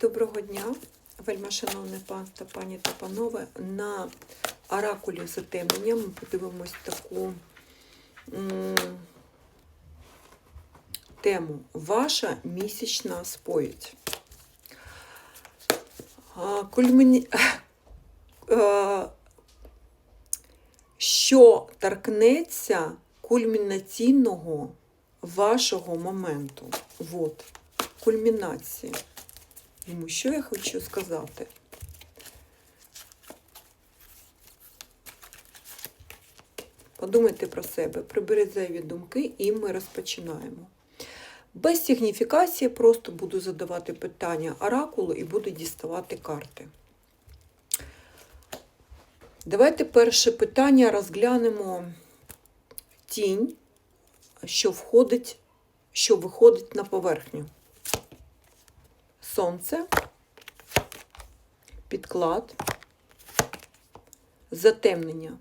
Доброго дня, вельмашановне пан та пані та панове. На оракулі затемнення ми подивимось таку м, тему. Ваша місячна сповідь. А, Кульміні... е, Що торкнеться кульмінаційного вашого моменту? Вот, кульмінації. Йому що я хочу сказати? Подумайте про себе, приберіть зайві думки, і ми розпочинаємо. Без сигніфікації просто буду задавати питання оракулу і буду діставати карти. Давайте перше питання розглянемо тінь, що входить, що виходить на поверхню. Сонце, підклад, затемнення.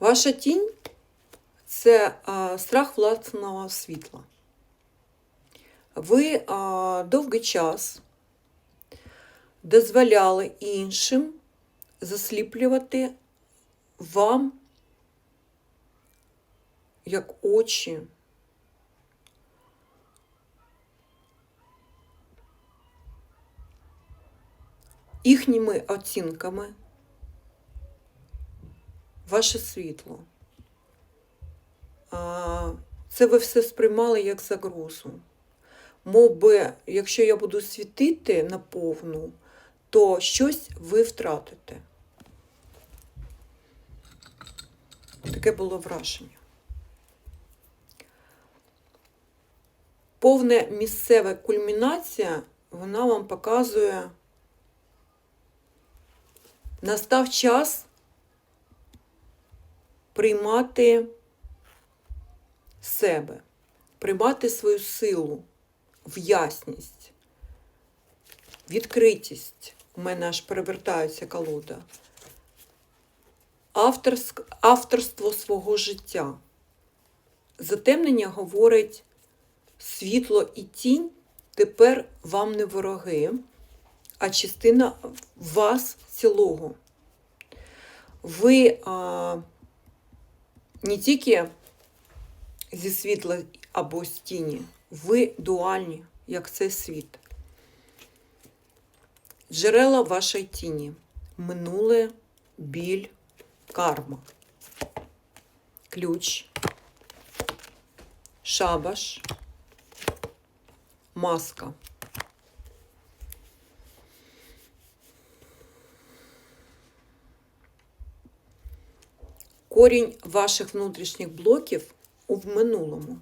Ваша тінь це страх власного світла. Ви довгий час дозволяли іншим засліплювати вам як очі. Їхніми оцінками ваше світло. Це ви все сприймали як загрозу. Мов би, якщо я буду світити наповну, то щось ви втратите. Таке було враження. Повна місцева кульмінація, вона вам показує, настав час приймати себе, приймати свою силу в ясність, відкритість. У мене аж перевертається колода. Авторство свого життя. Затемнення говорить світло і тінь тепер вам не вороги, а частина вас цілого. Ви а, не тільки зі світла або з тіні, ви дуальні, як цей світ. Джерела вашої тіні. Минуле, біль, карма. Ключ, шабаш, маска. Корінь ваших внутрішніх блоків у минулому.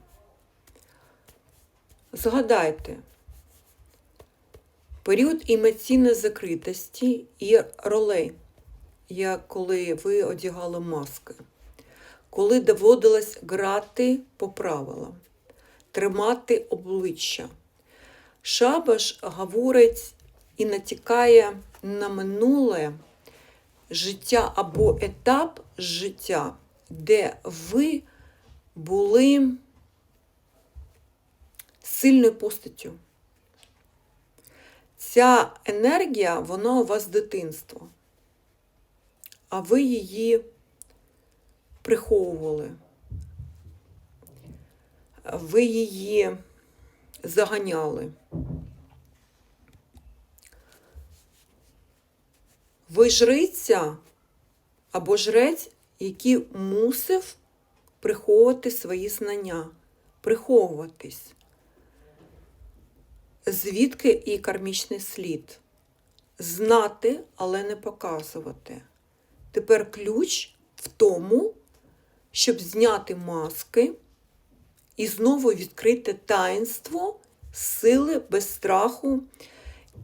Згадайте, період емоційної закритості і ролей, як коли ви одягали маски, коли доводилось грати по правилам, тримати обличчя. Шабаш говорить і натякає на минуле життя або етап життя, де ви були сильною постаттю. Ця енергія, вона у вас з дитинства, а ви її приховували. Ви її заганяли. Ви жриця або жрець, який мусив приховувати свої знання, приховуватись. Звідки і кармічний слід? Знати, але не показувати. Тепер ключ в тому, щоб зняти маски і знову відкрити таїнство сили без страху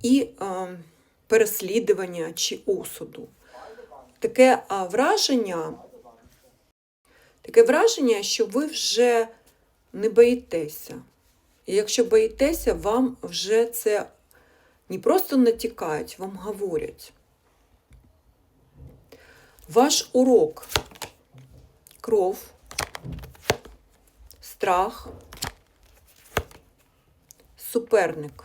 і е, переслідування чи осуду. Таке враження, таке враження, що ви вже не боїтеся. І якщо боїтеся, вам вже це не просто натякають, вам говорять. Ваш урок кров, страх, суперник.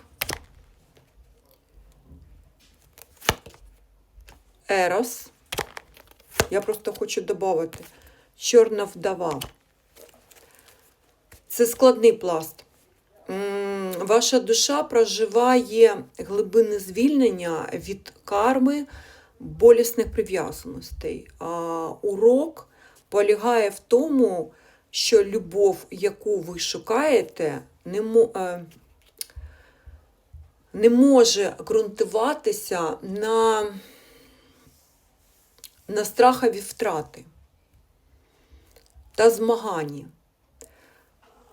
Ерос. Я просто хочу додати. Чорна вдова. Це складний пласт. Ваша душа проживає глибини звільнення від карми болісних прив'язаностей. А урок полягає в тому, що любов, яку ви шукаєте, не, е, не може ґрунтуватися на, на страхові втрати та змаганні.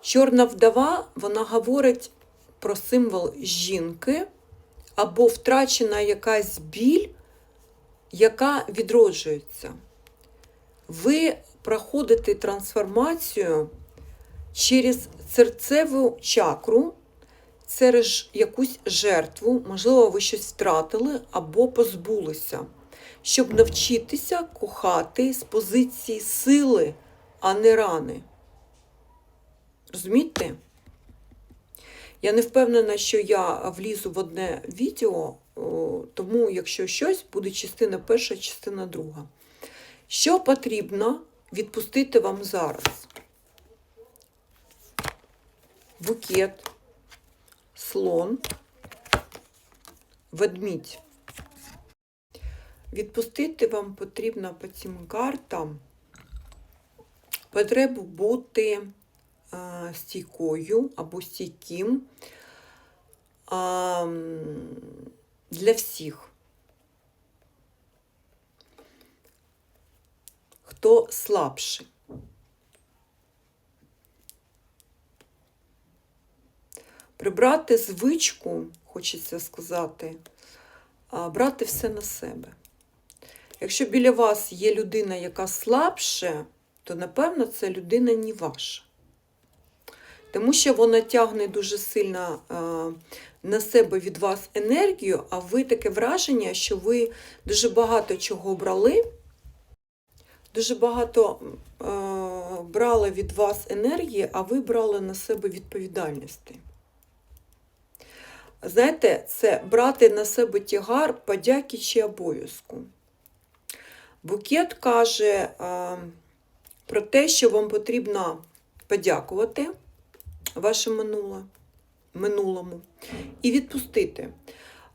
Чорна вдова, вона говорить про символ жінки або втрачена якась біль, яка відроджується. Ви проходите трансформацію через серцеву чакру, через якусь жертву, можливо, ви щось втратили або позбулися, щоб навчитися кохати з позиції сили, а не рани. Розумієте? Я не впевнена, що я влізу в одне відео, тому якщо щось, буде частина перша, частина друга. Що потрібно відпустити вам зараз? Букет, слон, ведмідь. Відпустити вам потрібно по цим картам потребу бути стійкою або стійким для всіх. Хто слабший. Прибрати звичку, хочеться сказати, брати все на себе. Якщо біля вас є людина, яка слабше, то напевно це людина не ваша. Тому що вона тягне дуже сильно на себе від вас енергію, а ви таке враження, що ви дуже багато чого брали, дуже багато е, брали від вас енергії, а ви брали на себе відповідальності. Знаєте, це брати на себе тягар подяки чи обов'язку. Букет каже а, про те, що вам потрібно подякувати ваше минуле, минулому і відпустити.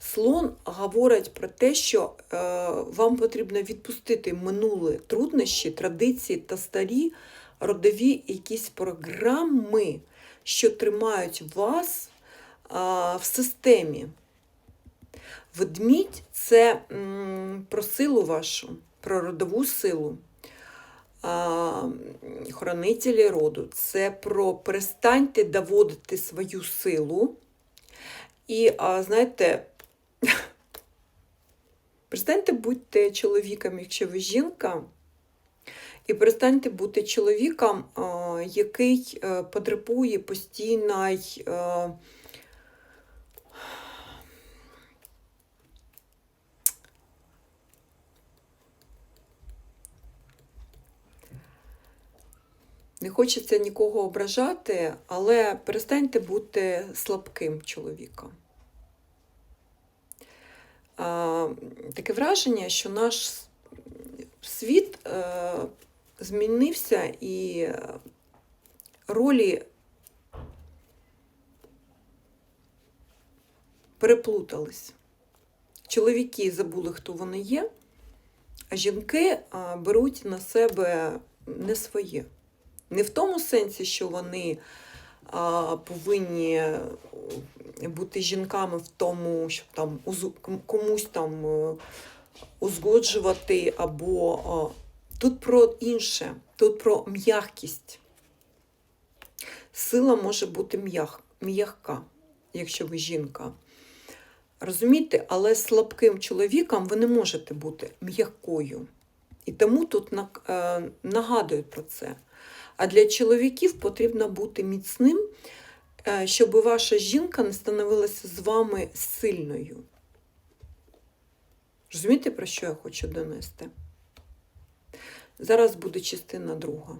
Слон говорить про те, що е, вам потрібно відпустити минуле труднощі, традиції та старі родові якісь програми, що тримають вас а, в системі. Ведмідь це м, про силу вашу, про родову силу. Хранителі роду. Це про перестаньте доводити свою силу. І, знаєте, перестаньте бути чоловіком, якщо ви жінка, і перестаньте бути чоловіком, який е, потребує постійно е, Не хочеться нікого ображати, але перестаньте бути слабким чоловіком. Таке враження, що наш світ е, змінився і ролі переплутались. Чоловіки забули, хто вони є, а жінки беруть на себе не своє. Не в тому сенсі, що вони повинні бути жінками в тому, щоб там комусь там е, узгоджувати, або тут про інше, тут про м'якість. Сила може бути м'як- м'яка, якщо ви жінка. Розумієте, але слабким чоловіком ви не можете бути м'якою. І тому тут е, нагадують про це. А для чоловіків потрібно бути міцним, е, щоб ваша жінка не становилася з вами сильною. Розумієте, про що я хочу донести? Зараз буде частина друга.